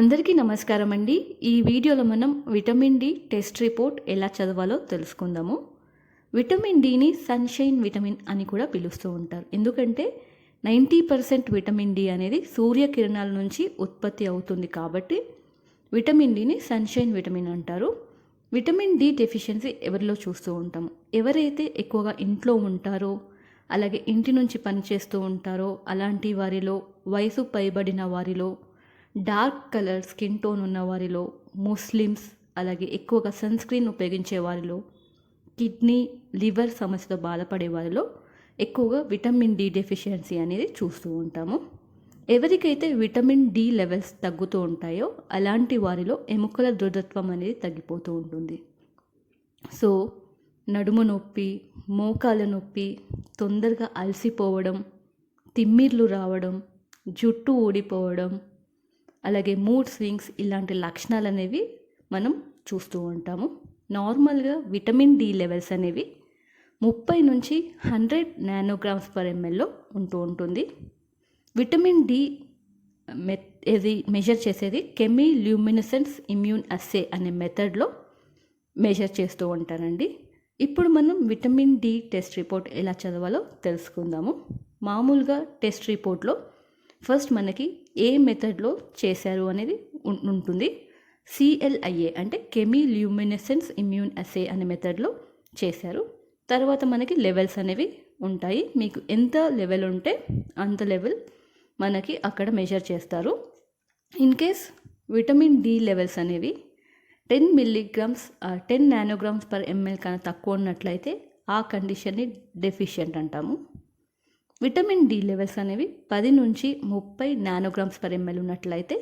అందరికీ నమస్కారం అండి. ఈ వీడియోలో మనం విటమిన్ డి టెస్ట్ రిపోర్ట్ ఎలా చదవాలో తెలుసుకుందాము. విటమిన్ డిని సన్షైన్ విటమిన్ అని కూడా పిలుస్తూ ఉంటారు. ఎందుకంటే నైంటీ పర్సెంట్ విటమిన్ డి అనేది సూర్యకిరణాల నుంచి ఉత్పత్తి అవుతుంది కాబట్టి విటమిన్ డిని సన్షైన్ విటమిన్ అంటారు. విటమిన్ డి డెఫిషియన్సీ ఎవరిలో చూస్తూ ఉంటాము? ఎవరైతే ఎక్కువగా ఇంట్లో ఉంటారో అలాగే ఇంటి నుంచి పనిచేస్తూ ఉంటారో అలాంటి వారిలో వయసు పైబడిన వారిలో డార్క్ కలర్ స్కిన్ టోన్ ఉన్న వారిలో ముస్లిమ్స్ అలాగే ఎక్కువగా సన్ స్క్రీన్ ఉపయోగించే వారిలో కిడ్నీ లివర్ సమస్యతో బాధపడే వారిలో ఎక్కువగా విటమిన్ డి డెఫిషియన్సీ అనేది చూస్తూ ఉంటాము. ఎవరికైతే విటమిన్ డి లెవెల్స్ తగ్గుతూ ఉంటాయో అలాంటి వారిలో ఎముకల దృఢత్వం అనేది తగ్గిపోతూ ఉంటుంది. సో నడుము నొప్పి మోకాల నొప్పి తొందరగా అలసిపోవడం తిమ్మిర్లు రావడం జుట్టు ఊడిపోవడం అలాగే మూడ్ స్వింగ్స్ ఇలాంటి లక్షణాలు అనేవి మనం చూస్తూ ఉంటాము. నార్మల్గా విటమిన్ డి లెవెల్స్ అనేవి ముప్పై నుంచి హండ్రెడ్ నానోగ్రామ్స్ పర్ ఎంఎల్లో ఉంటూ ఉంటుంది. విటమిన్ డి మె ఇది మెజర్ చేసేది కెమీ ల్యూమినసెన్స్ ఇమ్యూన్ అస్సే అనే మెథడ్లో మెజర్ చేస్తూ ఉంటారండి. ఇప్పుడు మనం విటమిన్ డి టెస్ట్ రిపోర్ట్ ఎలా చదవాలో తెలుసుకుందాము. మామూలుగా టెస్ట్ రిపోర్ట్లో ఫస్ట్ మనకి ఏ మెథడ్లో చేశారు అనేది ఉంటుంది. సిఎల్ఐఏ అంటే కెమీ ల్యూమినెసెన్స్ ఇమ్యూన్ అసే అనే మెథడ్లో చేశారు. తర్వాత మనకి లెవెల్స్ అనేవి ఉంటాయి. మీకు ఎంత లెవెల్ ఉంటే అంత లెవెల్ మనకి అక్కడ మెజర్ చేస్తారు. In case vitamin D levels అనేవి ten milligrams ten nanograms per ml కన్నా తక్కువ ఉన్నట్లయితే ఆ కండిషన్ని డెఫిషియంట్ అంటాము. విటమిన్ డి లెవెల్స్ అనేవి పది నుంచి ముప్పై నానోగ్రామ్స్ పర్ ఎంఎల్ ఉన్నట్లయితే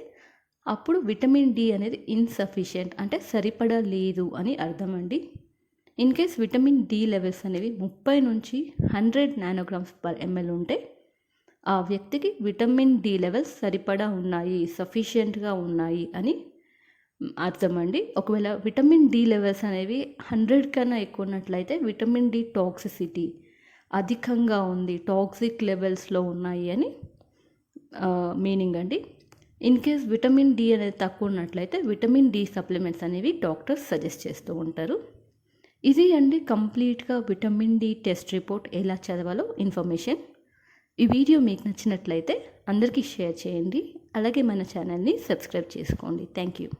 అప్పుడు విటమిన్ డి అనేది ఇన్సఫిషియంట్ అంటే సరిపడా లేదు అని అర్థం అండి in case vitamin D levels అనేవి ముప్పై నుంచి హండ్రెడ్ నానోగ్రామ్స్ పర్ ఎంఎల్ ఉంటే ఆ వ్యక్తికి విటమిన్ డి లెవెల్స్ సరిపడా ఉన్నాయి సఫిషియెంట్గా ఉన్నాయి అని అర్థం అండి ఒకవేళ విటమిన్ డి లెవెల్స్ అనేవి హండ్రెడ్ కన్నా ఎక్కువ ఉన్నట్లయితే విటమిన్ డి టాక్సిసిటీ అధికంగా ఉంది టాక్సిక్ లెవెల్స్లో ఉన్నాయి అని మీనింగ్ అండి. ఇన్ కేస్ విటమిన్ డి అనేది తక్కువ ఉన్నట్లయితే విటమిన్ డి సప్లిమెంట్స్ అనేవి డాక్టర్స్ సజెస్ట్ చేస్తూ ఉంటారు. ఇది అండి కంప్లీట్గా విటమిన్ డి టెస్ట్ రిపోర్ట్ ఎలా చదవాలో ఇన్ఫర్మేషన్ ఈ వీడియో మీకు నచ్చినట్లయితే అందరికీ షేర్ చేయండి. అలాగే మన ఛానల్ని సబ్స్క్రైబ్ చేసుకోండి. Thank you